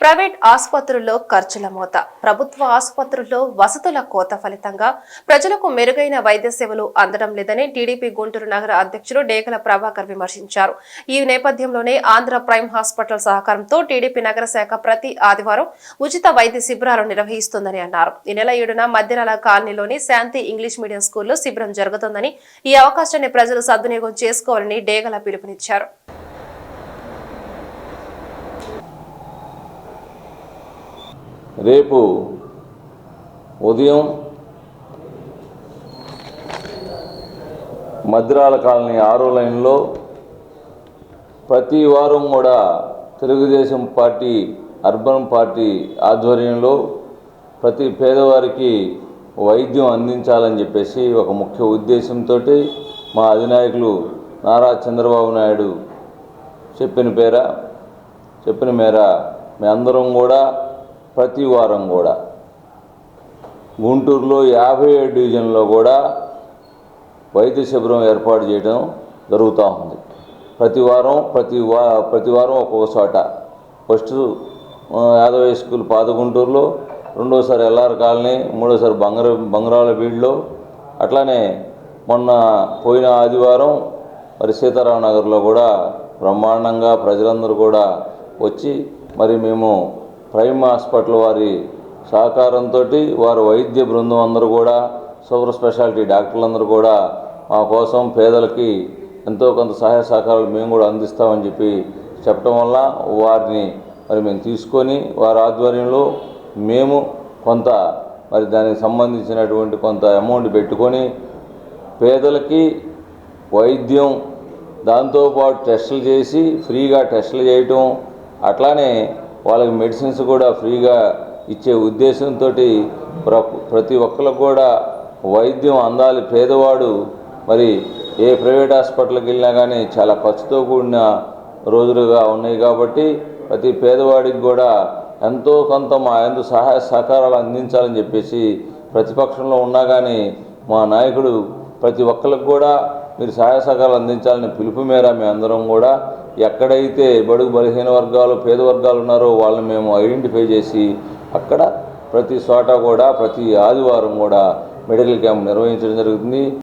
Private ఆసుపత్రుల్లో ఖర్చుల మోత. ప్రభుత్వ ఆసుపత్రుల్లో వసతుల కోత ఫలితంగా ప్రజలకు మెరుగైన వైద్య సేవలు అందడం లేదని టీడీపీ గుంటూరు నగర అధ్యక్షుడు డేగల ప్రభాకర్ విమర్శించారు. ఈ నేపథ్యంలోనే ఆంధ్ర ప్రైమ్ హాస్పిటల్ సహకారంతో టీడీపీ నగర శాఖ ప్రతి ఆదివారం ఉచిత వైద్య శిబిరాలు నిర్వహిస్తుందని అన్నారు. ఈ నెల ఏడున మధ్యరాల కాలనీలోని శాంతి ఇంగ్లీష్ మీడియం స్కూల్లో శిబిరం జరుగుతుందని ఈ అవకాశాన్ని ప్రజలు సద్వినియోగం చేసుకోవాలని డేగల పిలుపునిచ్చారు. రేపు ఉదయం మద్రాల కాలనీ ఆరో లైన్లో ప్రతి వారం కూడా తెలుగుదేశం పార్టీ అర్బన్ పార్టీ ఆధ్వర్యంలో ప్రతి పేదవారికి వైద్యం అందించాలని చెప్పేసి ఒక ముఖ్య ఉద్దేశంతో మా అధినాయకులు నారా చంద్రబాబు నాయుడు చెప్పిన పేర చెప్పిన మేర మేమందరం కూడా ప్రతి వారం కూడా. గుంటూరులో యాభై ఏడు డివిజన్లో కూడా వైద్య శిబిరం ఏర్పాటు చేయడం జరుగుతూ ఉంది. ప్రతి వారం ప్రతి వా ప్రతి వారం ఒక్కొక్క చోట. ఫస్ట్ యాదవ స్కూల్ పాత గుంటూరులో రెండోసారి ఎల్ఆర్ కాలనీ మూడోసారి బంగార బంగారాల బీడ్లో. అట్లానే మొన్న పోయిన ఆదివారం మరి సీతారామనగర్లో కూడా బ్రహ్మాండంగా ప్రజలందరూ కూడా వచ్చి మరి మేము ప్రైమ్ హాస్పిటల్ వారి సహకారంతో వారు వైద్య బృందం అందరూ కూడా సూపర్ స్పెషాలిటీ డాక్టర్లందరూ కూడా మా కోసం పేదలకి ఎంతో కొంత సహాయ సహకారాలు మేము కూడా అందిస్తామని చెప్పి చెప్పడం వల్ల వారిని మరి మేము తీసుకొని వారి ఆధ్వర్యంలో మేము కొంత మరి దానికి సంబంధించినటువంటి కొంత అమౌంట్ పెట్టుకొని పేదలకి వైద్యం దాంతోపాటు టెస్టులు చేసి ఫ్రీగా టెస్టులు చేయటం అట్లానే వాళ్ళకి మెడిసిన్స్ కూడా ఫ్రీగా ఇచ్చే ఉద్దేశంతో ప్రతి ఒక్కరికి కూడా వైద్యం అందాలి. పేదవాడు మరి ఏ ప్రైవేట్ హాస్పిటల్కి వెళ్ళినా కానీ చాలా ఖర్చుతో కూడిన రోజులుగా ఉన్నాయి కాబట్టి ప్రతి పేదవాడికి కూడా ఎంతో కొంత మా ఎందు సహాయ సహకారాలు అందించాలని చెప్పేసి ప్రతిపక్షంలో ఉన్నా కానీ మా నాయకుడు ప్రతి ఒక్కరికి కూడా మీరు సహాయ సహకారాలు అందించాలని పిలుపు మేర అందరం కూడా ఎక్కడైతే బడుగు బలహీన వర్గాలు పేద వర్గాలు ఉన్నారో వాళ్ళని మేము ఐడెంటిఫై చేసి అక్కడ ప్రతి చోట కూడా ప్రతి ఆదివారం కూడా మెడికల్ క్యాంప్ నిర్వహించడం జరుగుతుంది.